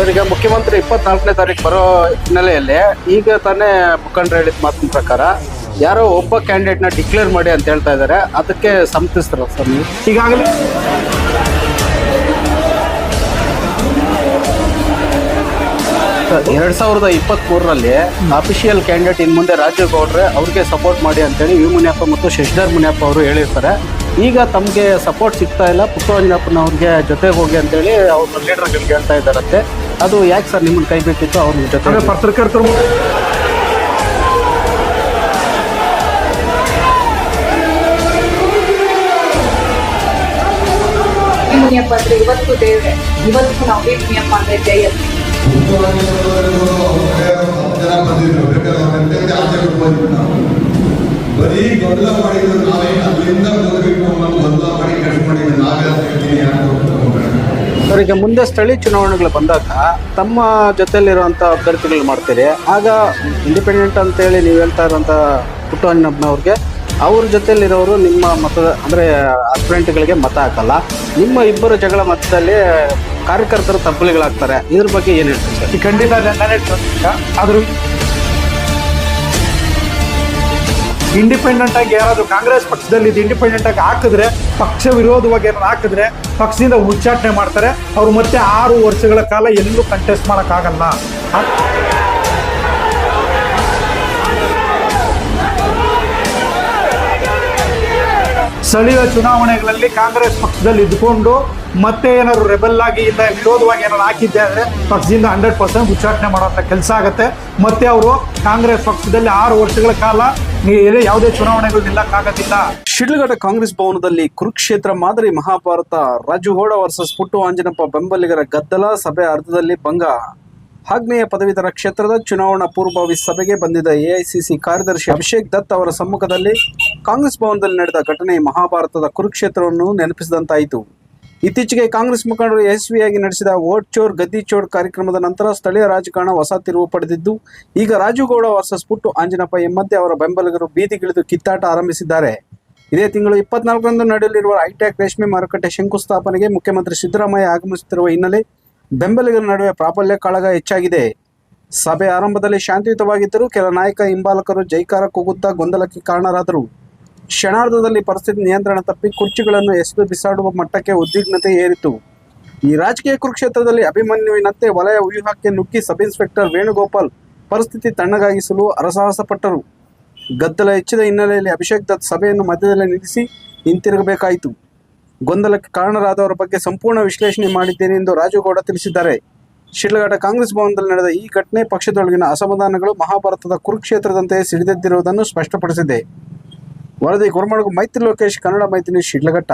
Sir ಈಗ ಮುಖ್ಯಮಂತ್ರಿ ಇಪ್ಪತ್ನಾಲ್ಕನೇ ತಾರೀಕು ಬರೋ ಹಿನ್ನೆಲೆಯಲ್ಲಿ ಈಗ ತಾನೇ ಮುಖಂಡರು ಹೇಳಿದ ಮಾತಿನ ಪ್ರಕಾರ ಯಾರೋ ಒಬ್ಬ ಕ್ಯಾಂಡಿಡೇಟ್ನ ಡಿಕ್ಲೇರ್ ಮಾಡಿ ಅಂತ ಹೇಳ್ತಾ ಇದ್ದಾರೆ. ಅದಕ್ಕೆ ಸಮ್ಮತಿಸ್ತಾರ ಸರ್ ನೀವು? ಈಗಾಗಲೇ ಎರಡ್ ಸಾವಿರದ ಇಪ್ಪತ್ತ್ ಮೂರರಲ್ಲಿ ಅಫಿಷಿಯಲ್ ಕ್ಯಾಂಡಿಡೇಟ್ ಇನ್ ಮುಂದೆ ರಾಜೀವ್ ಗೌಡ್ರೆ ಅವ್ರಿಗೆ ಸಪೋರ್ಟ್ ಮಾಡಿ ಅಂತೇಳಿ ವಿ ಮುನಿಯಪ್ಪ ಮತ್ತು ಶಶಿಧರ್ ಮುನಿಯಪ್ಪ ಅವರು ಹೇಳಿರ್ತಾರೆ. ಈಗ ತಮಗೆ ಸಪೋರ್ಟ್ ಸಿಗ್ತಾ ಇಲ್ಲ. ಪುಟ್ಟರಂಗಪ್ಪನವ್ರಿಗೆ ಜೊತೆಗೆ ಹೋಗಿ ಅಂತೇಳಿ ಅವ್ರ ಲೀಡರ್ಗಳಿಗೆ ಹೇಳ್ತಾ ಇದ್ದಾರಂತೆ. ಅದು ಯಾಕೆ ಸರ್ ನಿಮ್ಮನ್ನ ಕೈ ಬಿಟ್ಟಿತ್ತು? ಅವ್ರ ಜೊತೆ ಅಂದ್ರೆ ಪತ್ರಕರ್ತರು ಮುನಿಯಪ್ಪ ಅಂದ್ರೆ ಇವತ್ತು ದೇವ್ರೆ ಇವತ್ತು ನಾವು ಬಿ ಮುನಿಯಪ್ಪ ಅಂದ್ರೆ ಜಯ. ಜನ ಬಂದಿದ್ರು ಬೇಕಾದ್ರೆ ಅವ್ರ ಆಚೆ ಬಿಟ್ಬೋದು ನಾವು ಬರೀ ಗೊಂದಲ ಮಾಡಿದ್ರು ನಾವೇ ಅಲ್ಲಿಂದ ಹೋಗ್ಬೇಕು ಅನ್ನೋ ಗೊಂದಲ ಮಾಡಿ ಕೆಲಸ ಮಾಡಿದ್ರು ನಾವೇ ಅಂತ ಹೇಳ್ತೀನಿ ಯಾರು ಹೋಗ್ತಾರೆ ಈಗ ಮುಂದೆ ಸ್ಥಳೀಯ ಚುನಾವಣೆಗಳು ಬಂದಾಗ ತಮ್ಮ ಜೊತೆಯಲ್ಲಿರುವಂಥ ಅಭ್ಯರ್ಥಿಗಳು ಮಾಡ್ತೀರಿ. ಆಗ ಇಂಡಿಪೆಂಡೆಂಟ್ ಅಂತೇಳಿ ನೀವು ಹೇಳ್ತಾ ಇರೋಂಥ ಪುಟ್ಟಣ್ಣಪ್ಪನವ್ರಿಗೆ ಅವ್ರ ಜೊತೆಯಲ್ಲಿರೋರು ನಿಮ್ಮ ಮತದ, ಅಂದರೆ ಅಸ್ಪಿರೆಂಟ್ಗಳಿಗೆ ಮತ ಹಾಕಲ್ಲ. ನಿಮ್ಮ ಇಬ್ಬರು ಜಗಳ ಮತದಲ್ಲಿ ಕಾರ್ಯಕರ್ತರು ತಪ್ಪಲಿಗಳಾಗ್ತಾರೆ ಇದ್ರ ಬಗ್ಗೆ ಏನು ಈ ಖಂಡಿತ ನಾನೇ ಇಂಡಿಪೆಂಡೆಂಟ್ ಆಗಿ ಯಾರಾದ್ರೂ ಕಾಂಗ್ರೆಸ್ ಪಕ್ಷದಲ್ಲಿ ಇಂಡಿಪೆಂಡೆಂಟ್ ಆಗಿ ಹಾಕಿದ್ರೆ, ಪಕ್ಷ ವಿರೋಧವಾಗಿ ಏನಾದ್ರು ಹಾಕಿದ್ರೆ, ಪಕ್ಷದಿಂದ ಉಚ್ಚಾಟನೆ ಮಾಡ್ತಾರೆ. ಅವ್ರು ಮತ್ತೆ ಆರು ವರ್ಷಗಳ ಕಾಲ ಎಲ್ಲೂ ಕಂಟೆಸ್ಟ್ ಮಾಡೋಕ್ಕಾಗಲ್ಲ. ಸ್ಥಳೀಯ ಚುನಾವಣೆಗಳಲ್ಲಿ ಕಾಂಗ್ರೆಸ್ ಪಕ್ಷದಲ್ಲಿ ಇದ್ಕೊಂಡು ಮತ್ತೆ ಏನಾದ್ರು ರೆಬೆಲ್ ಆಗಿ ಇಲ್ಲ ವಿರೋಧವಾಗಿ ಏನಾದ್ರು ಹಾಕಿದ್ದೆ ಪಕ್ಷದಿಂದ ಹಂಡ್ರೆಡ್ ಪರ್ಸೆಂಟ್ ಉಚ್ಚಾಟನೆ ಮಾಡುವಂಥ ಕೆಲಸ ಆಗುತ್ತೆ. ಮತ್ತೆ ಅವರು ಕಾಂಗ್ರೆಸ್ ಪಕ್ಷದಲ್ಲಿ ಆರು ವರ್ಷಗಳ ಕಾಲ ಯಾವುದೇ ಚುನಾವಣೆಗಳು ನಿಲ್ಲಕ್ಕಾಗೋದಿಲ್ಲ. ಶಿಡ್ಲಘಟ್ಟ ಕಾಂಗ್ರೆಸ್ ಭವನದಲ್ಲಿ ಕುರುಕ್ಷೇತ್ರ ಮಾದರಿ ಮಹಾಭಾರತ ಹೋಡ ವರ್ಸಸ್ ಪುಟ್ಟು ಆಂಜನಪ್ಪ ಬೆಂಬಲಿಗರ ಗದ್ದಲ, ಸಭೆ ಅರ್ಧದಲ್ಲಿ ಭಂಗ. ಆಗ್ನೇಯ ಪದವೀಧರ ಕ್ಷೇತ್ರದ ಚುನಾವಣಾ ಪೂರ್ವಭಾವಿ ಸಭೆಗೆ ಬಂದಿದ್ದ ಎಐಸಿಸಿ ಕಾರ್ಯದರ್ಶಿ ಅಭಿಷೇಕ್ ದತ್ ಅವರ ಸಮ್ಮುಖದಲ್ಲಿ ಕಾಂಗ್ರೆಸ್ ಭವನದಲ್ಲಿ ನಡೆದ ಘಟನೆ ಮಹಾಭಾರತದ ಕುರುಕ್ಷೇತ್ರವನ್ನು ನೆನಪಿಸಿದಂತಾಯಿತು. ಇತ್ತೀಚೆಗೆ ಕಾಂಗ್ರೆಸ್ ಮುಖಂಡರು ಯಶಸ್ವಿಯಾಗಿ ನಡೆಸಿದ ವೋಟ್ ಚೋರ್, ಗದ್ದಿ ಚೋರ್ ಕಾರ್ಯಕ್ರಮದ ನಂತರ ಸ್ಥಳೀಯ ರಾಜಕಾರಣ ಹೊಸ ತಿರುವು ಪಡೆದಿದ್ದು, ಈಗ ರಾಜುಗೌಡ ವರ್ಸಸ್ ಪುಟ್ಟು ಆಂಜನಪ್ಪ ಎಂಬಂತೆ ಅವರ ಬೆಂಬಲಿಗರು ಬೀದಿಗಿಳಿದು ಕಿತ್ತಾಟ ಆರಂಭಿಸಿದ್ದಾರೆ. ಇದೇ ತಿಂಗಳು ಇಪ್ಪತ್ನಾಲ್ಕರಂದು ನಡೆಯಲಿರುವ ಹೈಟೆಕ್ ರೇಷ್ಮೆ ಮಾರುಕಟ್ಟೆ ಶಂಕುಸ್ಥಾಪನೆಗೆ ಮುಖ್ಯಮಂತ್ರಿ ಸಿದ್ದರಾಮಯ್ಯ ಆಗಮಿಸುತ್ತಿರುವ ಹಿನ್ನೆಲೆ ಬೆಂಬಲಿಗರ ನಡುವೆ ಪ್ರಾಬಲ್ಯ ಕಾಳಗ ಹೆಚ್ಚಾಗಿದೆ. ಸಭೆ ಆರಂಭದಲ್ಲಿ ಶಾಂತಿಯುತವಾಗಿದ್ದರೂ ಕೆಲ ನಾಯಕ, ಹಿಂಬಾಲಕರು ಜೈಕಾರ ಕೂಗುತ್ತಾ ಗೊಂದಲಕ್ಕೆ ಕಾರಣರಾದರು. ಕ್ಷಣಾರ್ಧದಲ್ಲಿ ಪರಿಸ್ಥಿತಿ ನಿಯಂತ್ರಣ ತಪ್ಪಿ ಕುರ್ಚಿಗಳನ್ನು ಎಸೆದು ಬಿಸಾಡುವ ಮಟ್ಟಕ್ಕೆ ಉದ್ವಿಗ್ನತೆ ಏರಿತು. ಈ ರಾಜಕೀಯ ಕುರುಕ್ಷೇತ್ರದಲ್ಲಿ ಅಭಿಮನ್ಯುವಿನಂತೆ ವಲಯ ವ್ಯೂಹಕ್ಕೆ ನುಗ್ಗಿ ಸಬ್ ಇನ್ಸ್ಪೆಕ್ಟರ್ ವೇಣುಗೋಪಾಲ್ ಪರಿಸ್ಥಿತಿ ತಣ್ಣಗಾಗಿಸಲು ಅರಸಾಹಸಪಟ್ಟರು. ಗದ್ದಲ ಹೆಚ್ಚಿದ ಹಿನ್ನೆಲೆಯಲ್ಲಿ ಅಭಿಷೇಕ್ ದತ್ ಸಭೆಯನ್ನು ಮಧ್ಯದಲ್ಲಿ ನಿಲ್ಲಿಸಿ ಹಿಂತಿರುಗಬೇಕಾಯಿತು. ಗೊಂದಲಕ್ಕೆ ಕಾರಣರಾದವರ ಬಗ್ಗೆ ಸಂಪೂರ್ಣ ವಿಶ್ಲೇಷಣೆ ಮಾಡಿದ್ದೇನೆ ಎಂದು ರಾಜುಗೌಡ ತಿಳಿಸಿದ್ದಾರೆ. ಶಿಡ್ಲಘಟ್ಟ ಕಾಂಗ್ರೆಸ್ ಭವನದಲ್ಲಿ ನಡೆದ ಈ ಘಟನೆ ಪಕ್ಷದೊಳಗಿನ ಅಸಮಾಧಾನಗಳು ಮಹಾಭಾರತದ ಕುರುಕ್ಷೇತ್ರದಂತೆ ಸಿಡಿದೆದ್ದಿರುವುದನ್ನು ಸ್ಪಷ್ಟಪಡಿಸಿದೆ. ವರದಿ ಗುರುಮಳಗು ಮೈತ್ರಿ ಲೋಕೇಶ್, ಕನ್ನಡ ಮೈತ್ರಿ ಶಿಡ್ಲಘಟ್ಟ.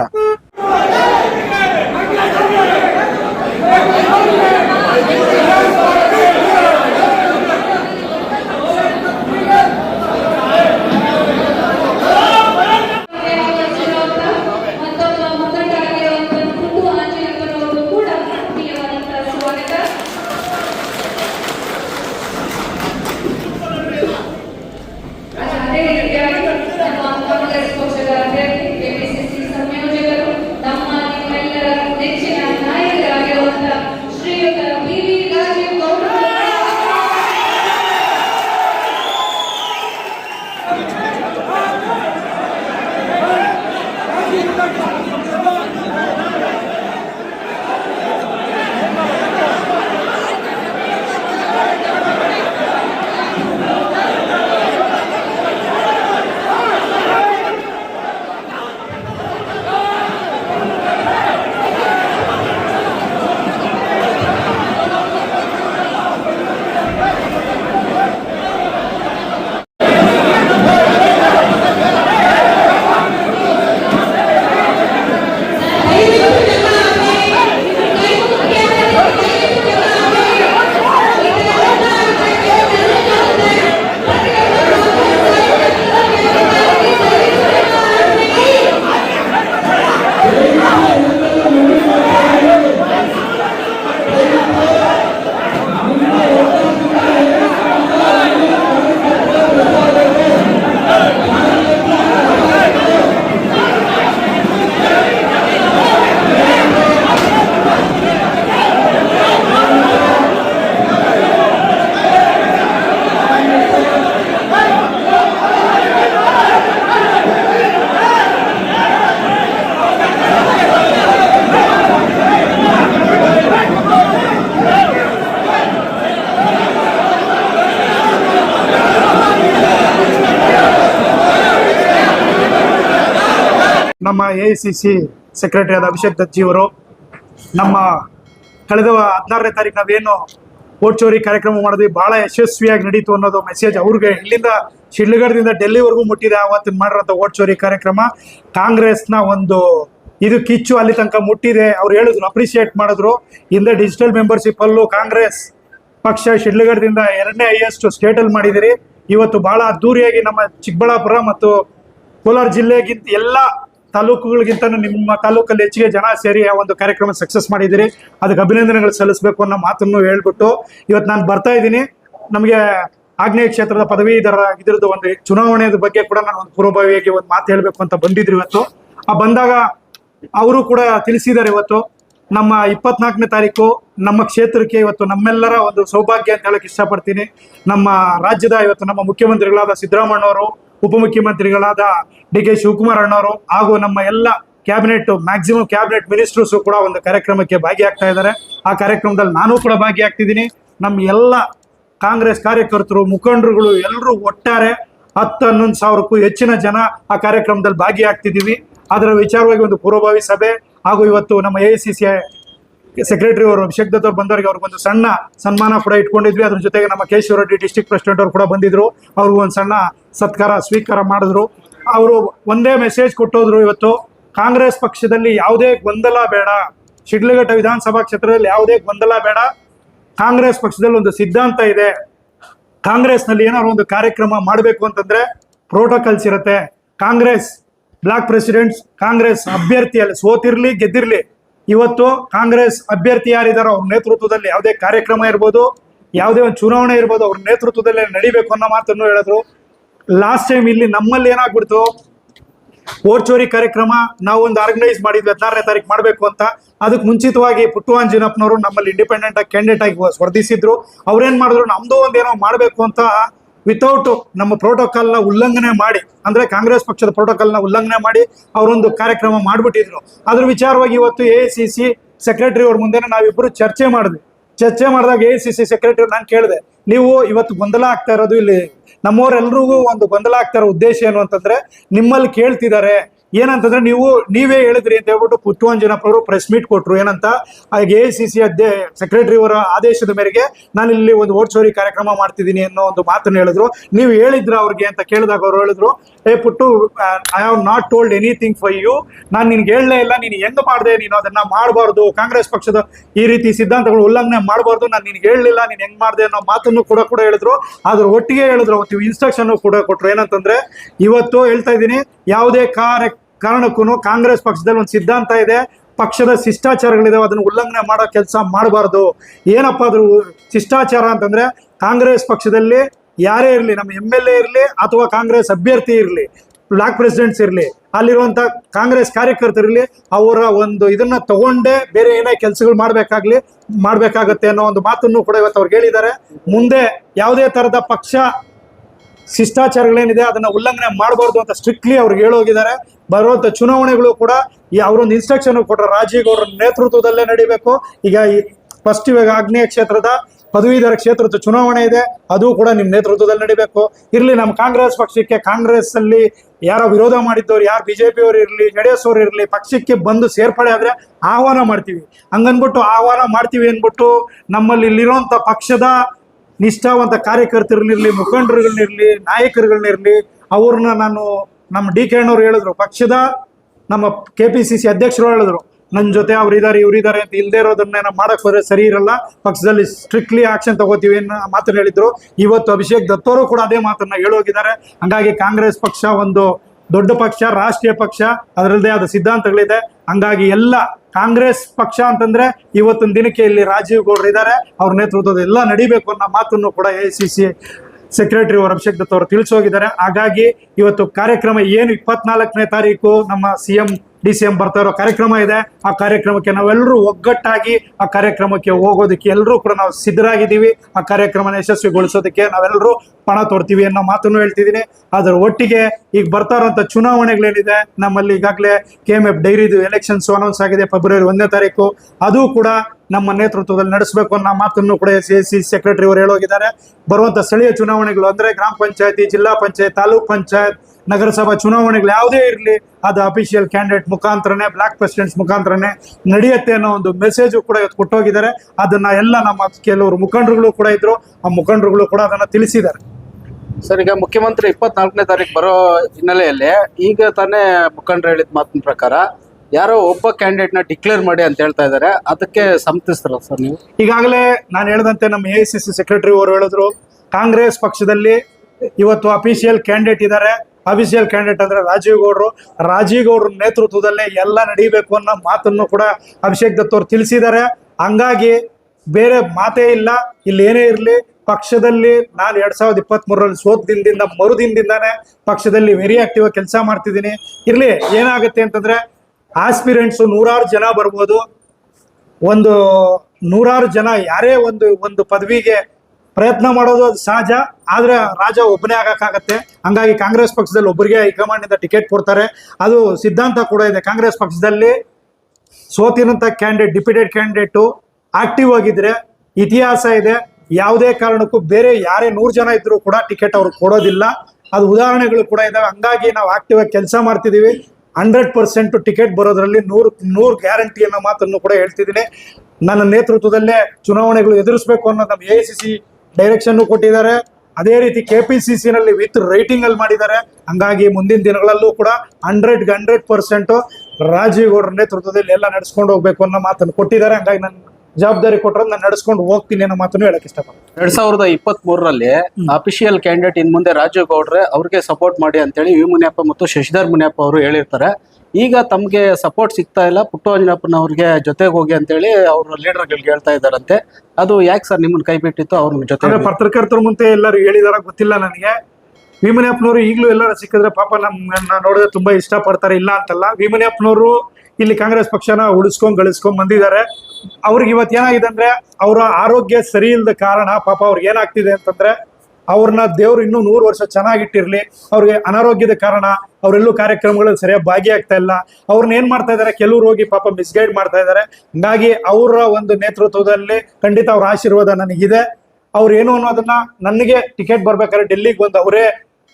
ನಮ್ಮ ಎ ಸಿ ಸಿ ಸೆಕ್ರೆಟರಿ ಆದ ಅಭಿಷೇಕ್ ದತ್ಜಿ ಅವರು, ನಮ್ಮ ಕಳೆದ ಹದಿನಾರನೇ ತಾರೀಕು ನಾವೇನು ಓಟ್ ಚೋರಿ ಕಾರ್ಯಕ್ರಮ ಮಾಡಿದ್ವಿ, ಬಹಳ ಯಶಸ್ವಿಯಾಗಿ ನಡೀತು ಅನ್ನೋದು ಮೆಸೇಜ್ ಅವ್ರಿಗೆ ಇಲ್ಲಿಂದ ಶಿಡ್ಲಗಡದಿಂದ ಡೆಲ್ಲಿವರೆಗೂ ಮುಟ್ಟಿದೆ ಅವತ್ತಿನ ಮಾಡಿರೋಂಥ ಓಟ್ ಚೋರಿ ಕಾರ್ಯಕ್ರಮ. ಕಾಂಗ್ರೆಸ್ನ ಒಂದು ಇದು ಕಿಚ್ಚು ಅಲ್ಲಿ ತನಕ ಮುಟ್ಟಿದೆ, ಅವ್ರು ಹೇಳಿದ್ರು ಅಪ್ರಿಷಿಯೇಟ್ ಮಾಡಿದ್ರು. ಹಿಂದೆ ಡಿಜಿಟಲ್ ಮೆಂಬರ್ಶಿಪ್ ಅಲ್ಲೂ ಕಾಂಗ್ರೆಸ್ ಪಕ್ಷ ಶಿಡ್ಲಘಟ್ಟದಿಂದ ಎರಡನೇ ಹೈಯೆಸ್ಟ್ ಸ್ಟೇಟಲ್ಲಿ ಮಾಡಿದಿರಿ. ಇವತ್ತು ಬಹಳ ಅದ್ದೂರಿಯಾಗಿ ನಮ್ಮ ಚಿಕ್ಕಬಳ್ಳಾಪುರ ಮತ್ತು ಕೋಲಾರ ಜಿಲ್ಲೆಗಿಂತ ಎಲ್ಲ ತಾಲೂಕುಗಳಿಗಿಂತ ನಿಮ್ಮ ತಾಲೂಕಲ್ಲಿ ಹೆಚ್ಚಿಗೆ ಜನ ಸೇರಿ ಆ ಒಂದು ಕಾರ್ಯಕ್ರಮ ಸಕ್ಸಸ್ ಮಾಡಿದ್ದೀರಿ. ಅದಕ್ಕೆ ಅಭಿನಂದನೆಗಳು ಸಲ್ಲಿಸಬೇಕು ಅನ್ನೋ ಮಾತನ್ನು ಹೇಳ್ಬಿಟ್ಟು ಇವತ್ತು ನಾನು ಬರ್ತಾ ಇದ್ದೀನಿ. ನಮಗೆ ಆಗ್ನೇಯ ಕ್ಷೇತ್ರದ ಪದವೀಧರ ಇದ್ರದ್ದು ಒಂದು ಚುನಾವಣೆ ಬಗ್ಗೆ ಕೂಡ ನಾನು ಒಂದು ಪೂರ್ವಭಾವಿಯಾಗಿ ಒಂದು ಮಾತು ಹೇಳಬೇಕು ಅಂತ ಬಂದಿದ್ರು ಇವತ್ತು. ಆ ಬಂದಾಗ ಅವರು ಕೂಡ ತಿಳಿಸಿದ್ದಾರೆ ಇವತ್ತು, ನಮ್ಮ ಇಪ್ಪತ್ನಾಲ್ಕನೇ ತಾರೀಕು ನಮ್ಮ ಕ್ಷೇತ್ರಕ್ಕೆ ಇವತ್ತು ನಮ್ಮೆಲ್ಲರ ಒಂದು ಸೌಭಾಗ್ಯ ಅಂತ ಹೇಳಕ್ ಇಷ್ಟಪಡ್ತೀನಿ. ನಮ್ಮ ರಾಜ್ಯದ ಇವತ್ತು ನಮ್ಮ ಮುಖ್ಯಮಂತ್ರಿಗಳಾದ ಸಿದ್ದರಾಮಣ್ಣವರು ಉಪಮುಖ್ಯಮಂತ್ರಿಗಳಾದ ಡಿ ಕೆ ಶಿವಕುಮಾರ್ ಅಣ್ಣವರು ಹಾಗೂ ನಮ್ಮ ಎಲ್ಲ ಕ್ಯಾಬಿನೆಟ್, ಮ್ಯಾಕ್ಸಿಮಮ್ ಕ್ಯಾಬಿನೆಟ್ ಮಿನಿಸ್ಟರ್ಸ್ ಕೂಡ ಒಂದು ಕಾರ್ಯಕ್ರಮಕ್ಕೆ ಭಾಗಿಯಾಗ್ತಾ ಇದ್ದಾರೆ. ಆ ಕಾರ್ಯಕ್ರಮದಲ್ಲಿ ನಾನು ಕೂಡ ಭಾಗಿಯಾಗ್ತಿದ್ದೀನಿ. ನಮ್ಮ ಎಲ್ಲ ಕಾಂಗ್ರೆಸ್ ಕಾರ್ಯಕರ್ತರು, ಮುಖಂಡರುಗಳು ಎಲ್ಲರೂ ಒಟ್ಟಾರೆ ಹತ್ತು ಹನ್ನೊಂದು ಸಾವಿರಕ್ಕೂ ಹೆಚ್ಚಿನ ಜನ ಆ ಕಾರ್ಯಕ್ರಮದಲ್ಲಿ ಭಾಗಿಯಾಗ್ತಿದ್ದೀವಿ. ಅದರ ವಿಚಾರವಾಗಿ ಒಂದು ಪೂರ್ವಭಾವಿ ಸಭೆ ಹಾಗೂ ಇವತ್ತು ನಮ್ಮ ಎ ಸಿ ಸಿ ಸೆಕ್ರೆಟರಿ ಅವರು, ಅಭಿಷೇಕ್ ದತ್ ಅವ್ರು ಬಂದವರಿಗೆ ಅವ್ರಿಗೊಂದು ಸಣ್ಣ ಸನ್ಮಾನ ಕೂಡ ಇಟ್ಕೊಂಡಿದ್ವಿ. ಅದ್ರ ಜೊತೆಗೆ ನಮ್ಮ ಕೆ ಶಿವರೆಡ್ಡಿ ಡಿಸ್ಟಿಕ್ ಪ್ರೆಸಿಡೆಂಟ್ ಅವರು ಕೂಡ ಬಂದಿದ್ರು. ಅವ್ರಿಗೂ ಒಂದು ಸಣ್ಣ ಸತ್ಕಾರ, ಸ್ವೀಕಾರ ಮಾಡಿದ್ರು. ಅವರು ಒಂದೇ ಮೆಸೇಜ್ ಕೊಟ್ಟೋದ್ರು ಇವತ್ತು. ಕಾಂಗ್ರೆಸ್ ಪಕ್ಷದಲ್ಲಿ ಯಾವುದೇ ಗೊಂದಲ ಬೇಡ. ಶಿಡ್ಲಘಟ್ಟ ವಿಧಾನಸಭಾ ಕ್ಷೇತ್ರದಲ್ಲಿ ಯಾವುದೇ ಗೊಂದಲ ಬೇಡ. ಕಾಂಗ್ರೆಸ್ ಪಕ್ಷದಲ್ಲಿ ಒಂದು ಸಿದ್ಧಾಂತ ಇದೆ. ಕಾಂಗ್ರೆಸ್ನಲ್ಲಿ ಏನಾದ್ರು ಒಂದು ಕಾರ್ಯಕ್ರಮ ಮಾಡಬೇಕು ಅಂತಂದ್ರೆ ಪ್ರೋಟೋಕಾಲ್ಸ್ ಇರುತ್ತೆ. ಕಾಂಗ್ರೆಸ್ ಬ್ಲಾಕ್ ಪ್ರೆಸಿಡೆಂಟ್ಸ್ ಕಾಂಗ್ರೆಸ್ ಅಭ್ಯರ್ಥಿಯಲ್ಲಿ ಸೋತಿರ್ಲಿ, ಗೆದ್ದಿರ್ಲಿ. ಇವತ್ತು ಕಾಂಗ್ರೆಸ್ ಅಭ್ಯರ್ಥಿ ಯಾರಿದ್ದಾರೋ ಅವ್ರ ನೇತೃತ್ವದಲ್ಲಿ ಯಾವುದೇ ಕಾರ್ಯಕ್ರಮ ಇರ್ಬೋದು, ಯಾವುದೇ ಒಂದು ಚುನಾವಣೆ ಇರ್ಬೋದು, ಅವ್ರ ನೇತೃತ್ವದಲ್ಲೇ ನಡಿಬೇಕು ಅನ್ನೋ ಮಾತನ್ನು ಹೇಳಿದ್ರು. ಲಾಸ್ಟ್ ಟೈಮ್ ಇಲ್ಲಿ ನಮ್ಮಲ್ಲಿ ಏನಾಗ್ಬಿಡ್ತು? ಓರ್ಚೋರಿ ಕಾರ್ಯಕ್ರಮ, ನಾವು ಒಂದು ಆರ್ಗನೈಸ್ ಮಾಡಿದ್ವಿ, ಹದಿನಾರನೇ ತಾರೀಕು ಮಾಡಬೇಕು ಅಂತ. ಅದಕ್ಕೆ ಮುಂಚಿತವಾಗಿ ಪುಟ್ಟು ಅಂಜಿನಪ್ಪನವರು ನಮ್ಮಲ್ಲಿ ಇಂಡಿಪೆಂಡೆಂಟ್ ಆಗಿ ಕ್ಯಾಂಡಿಡೇಟ್ ಆಗಿ ಸ್ಪರ್ಧಿಸಿದ್ರು. ಅವ್ರೇನ್ ಮಾಡಿದ್ರು? ನಮ್ದು ಒಂದೇನೋ ಮಾಡಬೇಕು ಅಂತ ವಿತೌಟ್ ನಮ್ಮ ಪ್ರೋಟೋಕಾಲ್ನ ಉಲ್ಲಂಘನೆ ಮಾಡಿ, ಅಂದ್ರೆ ಕಾಂಗ್ರೆಸ್ ಪಕ್ಷದ ಪ್ರೋಟೋಕಾಲ್ನ ಉಲ್ಲಂಘನೆ ಮಾಡಿ ಅವರೊಂದು ಕಾರ್ಯಕ್ರಮ ಮಾಡಿಬಿಟ್ಟಿದ್ರು. ಅದ್ರ ವಿಚಾರವಾಗಿ ಇವತ್ತು ಎ ಸಿ ಸಿ ಸೆಕ್ರೆಟರಿ ಅವ್ರ ಮುಂದೆ ನಾವಿಬ್ಬರು ಚರ್ಚೆ ಮಾಡಿದ್ವಿ. ಚರ್ಚೆ ಮಾಡಿದಾಗ ಎ ಸಿ ಸಿ ಸೆಕ್ರೆಟರಿ ನಾನು ಕೇಳಿದೆ, ನೀವು ಇವತ್ತು ಗೊಂದಲ ಆಗ್ತಾ ಇರೋದು ಇಲ್ಲಿ, ನಮ್ಮವರೆಲ್ರಿಗೂ ಒಂದು ಗೊಂದಲ ಆಗ್ತಾ ಇರೋ ಉದ್ದೇಶ ಏನು ಅಂತಂದ್ರೆ ನಿಮ್ಮಲ್ಲಿ ಕೇಳ್ತಿದ್ದಾರೆ ಏನಂತಂದ್ರೆ ನೀವು, ನೀವೇ ಹೇಳಿದ್ರಿ ಅಂತ ಹೇಳ್ಬಿಟ್ಟು ಪುಟ್ಟುವಂಜನಪ್ಪ ಅವರು ಪ್ರೆಸ್ ಮೀಟ್ ಕೊಟ್ರು. ಏನಂತ? ಎ ಸಿ ಸಿ ಅಧ್ಯಕ್ಷ ಸೆಕ್ರೆಟರಿ ಅವರ ಆದೇಶದ ಮೇರೆಗೆ ನಾನು ಇಲ್ಲಿ ಒಂದು ಓಟ್ ಚೋರಿ ಕಾರ್ಯಕ್ರಮ ಮಾಡ್ತಿದ್ದೀನಿ ಅನ್ನೋ ಒಂದು ಮಾತನ್ನು ಹೇಳಿದ್ರು. ನೀವು ಹೇಳಿದ್ರ ಅವ್ರಿಗೆ ಅಂತ ಕೇಳಿದಾಗ ಅವ್ರು ಹೇಳಿದ್ರು ಏ Puttu I have not told anything for you ನಾನು ನಿನ್ಗೆ ಹೇಳಲೇ ಇಲ್ಲ, ನೀನು ಹೆಂಗ್ ಮಾಡಿದೆ, ನೀನು ಅದನ್ನ ಮಾಡಬಾರ್ದು. ಕಾಂಗ್ರೆಸ್ ಪಕ್ಷದ ಈ ರೀತಿ ಸಿದ್ಧಾಂತಗಳು ಉಲ್ಲಂಘನೆ ಮಾಡಬಾರ್ದು. ನಾನು ನಿನ್ಗೆ ಹೇಳಲಿಲ್ಲ, ನೀನು ಹೆಂಗ್ ಮಾಡಿದೆ ಅನ್ನೋ ಮಾತನ್ನು ಕೂಡ ಕೂಡ ಹೇಳಿದ್ರು. ಅದ್ರ ಒಟ್ಟಿಗೆ ಹೇಳಿದ್ರು, ಅವತ್ತು ಇನ್ಸ್ಟ್ರಕ್ಷನ್ ಕೂಡ ಕೊಟ್ರು. ಏನಂತಂದ್ರೆ, ಇವತ್ತು ಹೇಳ್ತಾ ಇದ್ದೀನಿ, ಯಾವುದೇ ಕಾರ್ಯ ಕಾರಣಕ್ಕೂ ಕಾಂಗ್ರೆಸ್ ಪಕ್ಷದಲ್ಲಿ ಒಂದು ಸಿದ್ಧಾಂತ ಇದೆ. ಪಕ್ಷದ ಶಿಷ್ಟಾಚಾರಗಳಿದಾವೆ, ಅದನ್ನು ಉಲ್ಲಂಘನೆ ಮಾಡೋ ಕೆಲಸ ಮಾಡಬಾರ್ದು. ಏನಪ್ಪ ಅದ್ರ ಶಿಷ್ಟಾಚಾರ ಅಂತಂದ್ರೆ, ಕಾಂಗ್ರೆಸ್ ಪಕ್ಷದಲ್ಲಿ ಯಾರೇ ಇರಲಿ, ನಮ್ಮ ಎಂ ಎಲ್ ಎ ಇರಲಿ ಅಥವಾ ಕಾಂಗ್ರೆಸ್ ಅಭ್ಯರ್ಥಿ ಇರಲಿ, ಬ್ಲಾಕ್ ಪ್ರೆಸಿಡೆಂಟ್ಸ್ ಇರಲಿ ಅಲ್ಲಿರುವಂಥ ಕಾಂಗ್ರೆಸ್ ಕಾರ್ಯಕರ್ತರಿರಲಿ, ಅವರ ಒಂದು ಇದನ್ನ ತಗೊಂಡೇ ಬೇರೆ ಏನೇ ಕೆಲಸಗಳು ಮಾಡಬೇಕಾಗ್ಲಿ, ಮಾಡ್ಬೇಕಾಗತ್ತೆ ಅನ್ನೋ ಒಂದು ಮಾತನ್ನು ಕೂಡ ಇವತ್ತು ಅವ್ರಿಗೆ ಹೇಳಿದ್ದಾರೆ. ಮುಂದೆ ಯಾವುದೇ ತರದ ಪಕ್ಷ ಶಿಷ್ಟಾಚಾರಗಳೇನಿದೆ ಅದನ್ನ ಉಲ್ಲಂಘನೆ ಮಾಡಬಾರ್ದು ಅಂತ ಸ್ಟ್ರಿಕ್ಟ್ಲಿ ಅವ್ರಿಗೆ ಹೇಳೋಗಿದ್ದಾರೆ. ಬರುವಂತ ಚುನಾವಣೆಗಳು ಕೂಡ ಈ ಅವರೊಂದು ಇನ್ಸ್ಟ್ರಕ್ಷನ್ ಕೊಟ್ಟರೆ ರಾಜೀವ್ ಗೌಡ್ರ ನೇತೃತ್ವದಲ್ಲೇ ನಡಿಬೇಕು. ಈಗ ಫಸ್ಟ್ ಇವಾಗ ಆಗ್ನೇಯ ಕ್ಷೇತ್ರದ ಪದವೀಧರ ಕ್ಷೇತ್ರದ ಚುನಾವಣೆ ಇದೆ, ಅದು ಕೂಡ ನಿಮ್ಮ ನೇತೃತ್ವದಲ್ಲಿ ನಡಿಬೇಕು. ಇರಲಿ ನಮ್ಮ ಕಾಂಗ್ರೆಸ್ ಪಕ್ಷಕ್ಕೆ ಕಾಂಗ್ರೆಸ್ ಅಲ್ಲಿ ಯಾರೋ ವಿರೋಧ ಮಾಡಿದ್ದವ್ರು, ಯಾರು ಬಿಜೆಪಿ ಜೆ ಇರ್ಲಿ ಜೆಡಿಎಸ್ ಅವರು ಇರಲಿ, ಪಕ್ಷಕ್ಕೆ ಬಂದು ಸೇರ್ಪಡೆ ಆದ್ರೆ ಆಹ್ವಾನ ಮಾಡ್ತೀವಿ. ಹಂಗನ್ಬಿಟ್ಟು ಆಹ್ವಾನ ಮಾಡ್ತೀವಿ ಅಂದ್ಬಿಟ್ಟು ನಮ್ಮಲ್ಲಿ ಇಲ್ಲಿರುವಂತ ಪಕ್ಷದ ನಿಷ್ಠಾವಂತ ಕಾರ್ಯಕರ್ತರಲ್ಲಿರ್ಲಿ ಮುಖಂಡರುಗಳನ್ನಿರ್ಲಿ ನಾಯಕರುಗಳನ್ನಿರ್ಲಿ ಅವ್ರನ್ನ ನಾನು ನಮ್ಮ ಡಿ ಕೆ ಅಣ್ಣವ್ರು ಹೇಳಿದ್ರು. ಪಕ್ಷದ ನಮ್ಮ ಕೆ ಪಿ ಸಿ ಸಿ ಅಧ್ಯಕ್ಷರು ಹೇಳಿದ್ರು. ನನ್ನ ಜೊತೆ ಅವ್ರು ಇದ್ದಾರೆ ಇವ್ರು ಇದಾರೆ ಅಂತ ಇಲ್ದೇ ಇರೋದನ್ನ ಮಾಡಕ್ ಹೋದ್ರೆ ಸರಿ ಇರಲ್ಲ. ಪಕ್ಷದಲ್ಲಿ ಸ್ಟ್ರಿಕ್ಟ್ಲಿ ಆಕ್ಷನ್ ತಗೋತೀವಿ ಅನ್ನೋ ಮಾತನ್ನ ಹೇಳಿದ್ರು. ಇವತ್ತು ಅಭಿಷೇಕ್ ದತ್ತೋರು ಕೂಡ ಅದೇ ಮಾತನ್ನ ಹೇಳೋಗಿದ್ದಾರೆ. ಹಂಗಾಗಿ ಕಾಂಗ್ರೆಸ್ ಪಕ್ಷ ಒಂದು ದೊಡ್ಡ ಪಕ್ಷ, ರಾಷ್ಟ್ರೀಯ ಪಕ್ಷ ಅದರಲ್ಲದೆ ಆದ ಸಿದ್ಧಾಂತಗಳಿದೆ. ಹಂಗಾಗಿ ಎಲ್ಲ ಕಾಂಗ್ರೆಸ್ ಪಕ್ಷ ಅಂತಂದ್ರೆ ಇವತ್ತಿನ ದಿನಕ್ಕೆ ಇಲ್ಲಿ ರಾಜೀವ್ ಗೌಡ್ರು ಇದ್ದಾರೆ ಅವ್ರ ನೇತೃತ್ವದ ಎಲ್ಲ ನಡಿಬೇಕು ಅನ್ನೋ ಮಾತನ್ನು ಕೂಡ ಎ ಸಿ ಸಿ ಸೆಕ್ರೆಟರಿ ಅವರು ಅಭಿಷೇಕ್ ದತ್ ಅವರು ತಿಳಿಸೋಗಿದ್ದಾರೆ. ಹಾಗಾಗಿ ಇವತ್ತು ಕಾರ್ಯಕ್ರಮ ಏನು ಇಪ್ಪತ್ನಾಲ್ಕನೇ ತಾರೀಕು ನಮ್ಮ C M D C M ಬರ್ತಾ ಇರೋ ಕಾರ್ಯಕ್ರಮ ಇದೆ. ಆ ಕಾರ್ಯಕ್ರಮಕ್ಕೆ ನಾವೆಲ್ಲರೂ ಒಗ್ಗಟ್ಟಾಗಿ ಆ ಕಾರ್ಯಕ್ರಮಕ್ಕೆ ಹೋಗೋದಕ್ಕೆ ಎಲ್ಲರೂ ಕೂಡ ನಾವು ಸಿದ್ಧರಾಗಿದ್ದೀವಿ. ಆ ಕಾರ್ಯಕ್ರಮನ ಯಶಸ್ವಿಗೊಳಿಸೋದಕ್ಕೆ ನಾವೆಲ್ಲರೂ ಪಣ ತೋರ್ತೀವಿ ಅನ್ನೋ ಮಾತನ್ನು ಹೇಳ್ತಿದ್ದೀನಿ. ಅದರ ಒಟ್ಟಿಗೆ ಈಗ ಬರ್ತಾ ಇರೋಂಥ ಚುನಾವಣೆಗಳೇನಿದೆ, ನಮ್ಮಲ್ಲಿ ಈಗಾಗಲೇ ಕೆ ಎಂ ಎಫ್ ಡೈರಿದು ಎಲೆಕ್ಷನ್ಸ್ ಅನೌನ್ಸ್ ಆಗಿದೆ ಫೆಬ್ರವರಿ ಒಂದನೇ ತಾರೀಕು. ಅದು ಕೂಡ ನಮ್ಮ ನೇತೃತ್ವದಲ್ಲಿ ನಡೆಸಬೇಕು ಅನ್ನೋ ಮಾತನ್ನು ಕೂಡ ಸಿ ಸಿ ಸೆಕ್ರೆಟರಿ ಅವರು ಹೇಳೋಗಿದ್ದಾರೆ. ಬರುವಂತ ಸ್ಥಳೀಯ ಚುನಾವಣೆಗಳು ಅಂದ್ರೆ ಗ್ರಾಮ ಪಂಚಾಯತಿ, ಜಿಲ್ಲಾ ಪಂಚಾಯತ್, ತಾಲೂಕ್ ಪಂಚಾಯತ್, ನಗರಸಭಾ ಚುನಾವಣೆಗಳು ಯಾವುದೇ ಇರಲಿ ಅದು ಅಫಿಷಿಯಲ್ ಕ್ಯಾಂಡಿಡೇಟ್ ಮುಖಾಂತರನೇ ಬ್ಲಾಕ್ ಪ್ರೆಸಿಡೆಂಟ್ಸ್ ಮುಖಾಂತರನೇ ನಡೆಯುತ್ತೆ ಅನ್ನೋ ಒಂದು ಮೆಸೇಜು ಕೂಡ ಇವತ್ತು ಕೊಟ್ಟೋಗಿದ್ದಾರೆ. ಅದನ್ನ ಎಲ್ಲ ನಮ್ಮ ಕೆಲವರು ಮುಖಂಡರುಗಳು ಕೂಡ ಇದ್ರು. ಆ ಮುಖಂಡರುಗಳು ಕೂಡ ಅದನ್ನ ತಿಳಿಸಿದ್ದಾರೆ. ಸರ್, ಈಗ ಮುಖ್ಯಮಂತ್ರಿ ಇಪ್ಪತ್ನಾಲ್ಕನೇ ತಾರೀಕು ಬರೋ ಹಿನ್ನೆಲೆಯಲ್ಲಿ ಈಗ ತಾನೇ ಮುಖಂಡರು ಹೇಳಿದ ಮಾತಿನ ಪ್ರಕಾರ ಯಾರೋ ಒಬ್ಬ ಕ್ಯಾಂಡಿಡೇಟ್ನ ಡಿಕ್ಲೇರ್ ಮಾಡಿ ಅಂತ ಹೇಳ್ತಾ ಇದ್ದಾರೆ ಅದಕ್ಕೆ ಸಮ್ಮತಿಸ್ತಾರ ಸರ್ ನೀವು? ಈಗಾಗಲೇ ನಾನು ಹೇಳಿದಂತೆ ನಮ್ಮ ಎ ಸಿ ಸೆಕ್ರೆಟರಿ ಅವರು ಹೇಳಿದ್ರು, ಕಾಂಗ್ರೆಸ್ ಪಕ್ಷದಲ್ಲಿ ಇವತ್ತು ಅಫಿಷಿಯಲ್ ಕ್ಯಾಂಡಿಡೇಟ್ ಇದ್ದಾರೆ ಅಫಿಷಿಯಲ್ ಕ್ಯಾಂಡಿಡೇಟ್ ಅಂದ್ರೆ ರಾಜೀವ್ ಗೌಡ್ರು. ರಾಜೀವ್ ಗೌಡ್ರ ನೇತೃತ್ವದಲ್ಲೇ ಎಲ್ಲ ನಡೀಬೇಕು ಅನ್ನೋ ಮಾತನ್ನು ಕೂಡ ಅಭಿಷೇಕ್ ದತ್ ಅವರು ತಿಳಿಸಿದ್ದಾರೆ. ಹಂಗಾಗಿ ಬೇರೆ ಮಾತೇ ಇಲ್ಲ. ಇಲ್ಲಿ ಏನೇ ಇರಲಿ, ಪಕ್ಷದಲ್ಲಿ ನಾನು ಎರಡ್ ಸಾವಿರದ ಇಪ್ಪತ್ತ್ ಮೂರರಲ್ಲಿ ಸೋತ್ ದಿನದಿಂದ, ಮರುದಿನದಿಂದಾನೇ ಪಕ್ಷದಲ್ಲಿ ವೆರಿ ಆಕ್ಟಿವ್ ಆಗಿ ಕೆಲಸ ಮಾಡ್ತಿದ್ದೀನಿ. ಇರಲಿ, ಏನಾಗುತ್ತೆ ಅಂತಂದ್ರೆ ಆಸ್ಪಿರೆಂಟ್ಸ್ ನೂರಾರು ಜನ ಬರ್ಬೋದು. ಒಂದು ನೂರಾರು ಜನ ಯಾರೇ ಒಂದು ಒಂದು ಪದವಿಗೆ ಪ್ರಯತ್ನ ಮಾಡೋದು ಅದು ಸಹಜ. ಆದರೆ ರಾಜ ಒಬ್ಬನೇ ಆಗಕ್ಕಾಗತ್ತೆ. ಹಂಗಾಗಿ ಕಾಂಗ್ರೆಸ್ ಪಕ್ಷದಲ್ಲಿ ಒಬ್ಬರಿಗೆ ಹೈಕಮಾಂಡ್ ಇಂದ ಟಿಕೆಟ್ ಕೊಡ್ತಾರೆ. ಅದು ಸಿದ್ಧಾಂತ ಕೂಡ ಇದೆ. ಕಾಂಗ್ರೆಸ್ ಪಕ್ಷದಲ್ಲಿ ಸೋತಿನಂತ ಕ್ಯಾಂಡಿಡೇಟ್, ಡಿಪ್ಯೂಟೆಡ್ ಕ್ಯಾಂಡಿಡೇಟು ಆಕ್ಟಿವ್ ಆಗಿದ್ರೆ ಇತಿಹಾಸ ಇದೆ. ಯಾವುದೇ ಕಾರಣಕ್ಕೂ ಬೇರೆ ಯಾರೇ ನೂರು ಜನ ಇದ್ದರೂ ಕೂಡ ಟಿಕೆಟ್ ಅವ್ರಿಗೆ ಕೊಡೋದಿಲ್ಲ. ಅದು ಉದಾಹರಣೆಗಳು ಕೂಡ ಇದಾವೆ. ಹಂಗಾಗಿ ನಾವು ಆಕ್ಟಿವ್ ಆಗಿ ಕೆಲಸ ಮಾಡ್ತಿದೀವಿ ಹಂಡ್ರೆಡ್ ಪರ್ಸೆಂಟ್ ಟಿಕೆಟ್ ಬರೋದ್ರಲ್ಲಿ ನೂರು ನೂರು ಗ್ಯಾರಂಟಿ ಅನ್ನೋ ಮಾತನ್ನು ಕೂಡ ಹೇಳ್ತಿದ್ದೀನಿ. ನನ್ನ ನೇತೃತ್ವದಲ್ಲೇ ಚುನಾವಣೆಗಳು ಎದುರಿಸಬೇಕು ಅನ್ನೋ ನಮ್ಮ ಎ ಸಿ ಸಿ ಡೈರೆಕ್ಷನ್ನು ಕೊಟ್ಟಿದ್ದಾರೆ. ಅದೇ ರೀತಿ ಕೆ ಪಿ ಸಿ ಸಿ ನಲ್ಲಿ ವಿತ್ ರೈಟಿಂಗ್ ಅಲ್ಲಿ ಮಾಡಿದ್ದಾರೆ. ಹಂಗಾಗಿ ಮುಂದಿನ ದಿನಗಳಲ್ಲೂ ಕೂಡ ಹಂಡ್ರೆಡ್ ಹಂಡ್ರೆಡ್ ಪರ್ಸೆಂಟ್ ರಾಜೀವ್ ಗೌಡ್ರ ನೇತೃತ್ವದಲ್ಲಿ ಎಲ್ಲ ನಡೆಸ್ಕೊಂಡು ಹೋಗ್ಬೇಕು ಅನ್ನೋ ಮಾತನ್ನು ಕೊಟ್ಟಿದ್ದಾರೆ. ಹಂಗಾಗಿ ನನ್ನ ಜವಾಬ್ದಾರಿ ಕೊಟ್ಟರೆ ನಾನು ನಡೆಸ್ಕೊಂಡು ಹೋಗ್ತೀನಿ ಅನ್ನೋ ಮಾತನ್ನು ಹೇಳಕ್ ಇಷ್ಟಪಡ್ತೀನಿ. ಎರಡ್ ಸಾವಿರದ ಇಪ್ಪತ್ತ್ ಮೂರರಲ್ಲಿ ಅಫಿಷಿಯಲ್ ಕ್ಯಾಂಡಿಡೇಟ್ ಇನ್ ಮುಂದೆ ರಾಜೀವ್ ಗೌಡ್ರೆ ಅವ್ರಿಗೆ ಸಪೋರ್ಟ್ ಮಾಡಿ ಅಂತೇಳಿ ವಿ ಮುನಿಯಪ್ಪ ಮತ್ತು ಶಶಿಧರ್ ಮುನಿಯಪ್ಪ ಅವರು ಹೇಳಿರ್ತಾರೆ. ಈಗ ತಮಗೆ ಸಪೋರ್ಟ್ ಸಿಗ್ತಾ ಇಲ್ಲ. ಪುಟ್ಟವಂಜನಪ್ಪನವ್ರಿಗೆ ಜೊತೆಗೆ ಹೋಗಿ ಅಂತೇಳಿ ಅವ್ರ ಲೀಡರ್ಗಳಿಗೆ ಹೇಳ್ತಾ ಇದ್ದಾರಂತೆ. ಅದು ಯಾಕೆ ಸರ್ ನಿಮ್ಮನ್ನು ಕೈ ಬಿಟ್ಟಿತ್ತು? ಅವ್ರ ಜೊತೆ ಪತ್ರಕರ್ತರ ಮುಂದೆ ಎಲ್ಲರೂ ಹೇಳಿದಾರ ಗೊತ್ತಿಲ್ಲ ನನಗೆ. ವಿಮನಿಯಪ್ಪನವರು ಈಗಲೂ ಎಲ್ಲರ ಸಿಕ್ಕಿದ್ರೆ ಪಾಪ ನಮ್ಮನ್ನ ನೋಡಿದ್ರೆ ತುಂಬಾ ಇಷ್ಟ ಪಡ್ತಾರೆ ಇಲ್ಲ ಅಂತಲ್ಲ. ವಿಮನಿಯಪ್ಪನವರು ಇಲ್ಲಿ ಕಾಂಗ್ರೆಸ್ ಪಕ್ಷನ ಉಳಿಸ್ಕೊಂಡ್ ಗಳಿಸ್ಕೊಂಡ್ ಬಂದಿದ್ದಾರೆ. ಅವ್ರಿಗೆ ಇವತ್ತು ಏನಾಗಿದೆ ಅಂದ್ರೆ ಅವರ ಆರೋಗ್ಯ ಸರಿ ಇಲ್ಲದ ಕಾರಣ ಪಾಪ ಅವ್ರಿಗೆ ಏನಾಗ್ತಿದೆ ಅಂತಂದ್ರೆ, ಅವ್ರನ್ನ ದೇವ್ರು ಇನ್ನೂ ನೂರು ವರ್ಷ ಚೆನ್ನಾಗಿಟ್ಟಿರ್ಲಿ. ಅವ್ರಿಗೆ ಅನಾರೋಗ್ಯದ ಕಾರಣ ಅವರೆಲ್ಲೂ ಕಾರ್ಯಕ್ರಮಗಳಲ್ಲಿ ಸರಿಯಾಗಿ ಭಾಗಿಯಾಗ್ತಾ ಇಲ್ಲ. ಅವ್ರನ್ನ ಏನ್ ಮಾಡ್ತಾ ಇದ್ದಾರೆ ಕೆಲವರು ಹೋಗಿ ಪಾಪ ಮಿಸ್ಗೈಡ್ ಮಾಡ್ತಾ ಇದ್ದಾರೆ ಹಂಗಾಗಿ ಅವರ ಒಂದು ನೇತೃತ್ವದಲ್ಲಿ ಖಂಡಿತ ಅವ್ರ ಆಶೀರ್ವಾದ ನನಗಿದೆ. ಅವ್ರು ಏನು ಅನ್ನೋದನ್ನ ನನಗೆ ಟಿಕೆಟ್ ಬರ್ಬೇಕಾದ್ರೆ ಡೆಲ್ಲಿಗೆ ಬಂದು ಅವರೇ